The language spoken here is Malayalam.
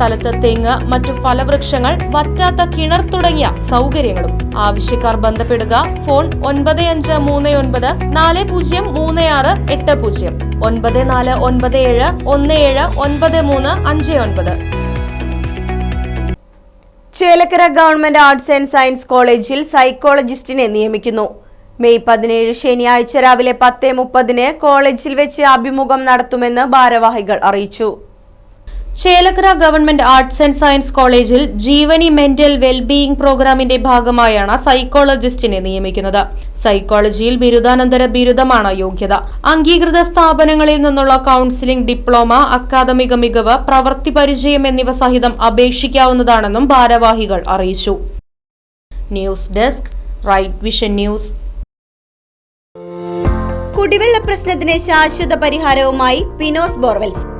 സ്ഥലത്ത് തെങ്ങ് മറ്റു ഫലവൃക്ഷങ്ങൾ വറ്റാത്ത കിണർ തുടങ്ങിയ സൗകര്യങ്ങളും. ആവശ്യക്കാർ ബന്ധപ്പെടുക ഫോൺ ഒൻപത് അഞ്ച് മൂന്ന് ഒൻപത് നാല് പൂജ്യം മൂന്ന് ആറ് എട്ട് പൂജ്യം. ഒൻപത് നാല് ഒൻപത് ഏഴ് ഒന്ന് ഏഴ് ഒൻപത് മൂന്ന് അഞ്ച് ഒൻപത്. Chelakkara government arts and science കോളേജിൽ സൈക്കോളജിസ്റ്റിനെ നിയമിക്കുന്നു. മെയ് പതിനേഴ് ശനിയാഴ്ച രാവിലെ പത്ത് മുപ്പതിന് കോളേജിൽ വെച്ച് അഭിമുഖം നടത്തുമെന്ന് ഭാരവാഹികൾ അറിയിച്ചു. Chelakkara government arts and science കോളേജിൽ ജീവനി മെന്റൽ വെൽബീയിങ് പ്രോഗ്രാമിന്റെ ഭാഗമായാണ് സൈക്കോളജിസ്റ്റിനെ നിയമിക്കുന്നത്. സൈക്കോളജിയിൽ ബിരുദാനന്തര ബിരുദമാണ് യോഗ്യത. അംഗീകൃത സ്ഥാപനങ്ങളിൽ നിന്നുള്ള കൌൺസിലിംഗ് ഡിപ്ലോമ അക്കാദമിക മികവ് പ്രവൃത്തി പരിചയം എന്നിവ സഹിതം അപേക്ഷിക്കാവുന്നതാണെന്നും ഭാരവാഹികൾ അറിയിച്ചു. News desk right vision news. കുടിവെള്ള പ്രശ്നത്തിന് ശാശ്വത പരിഹാരവുമായി പിനോസ് ബോർവെൽസ്.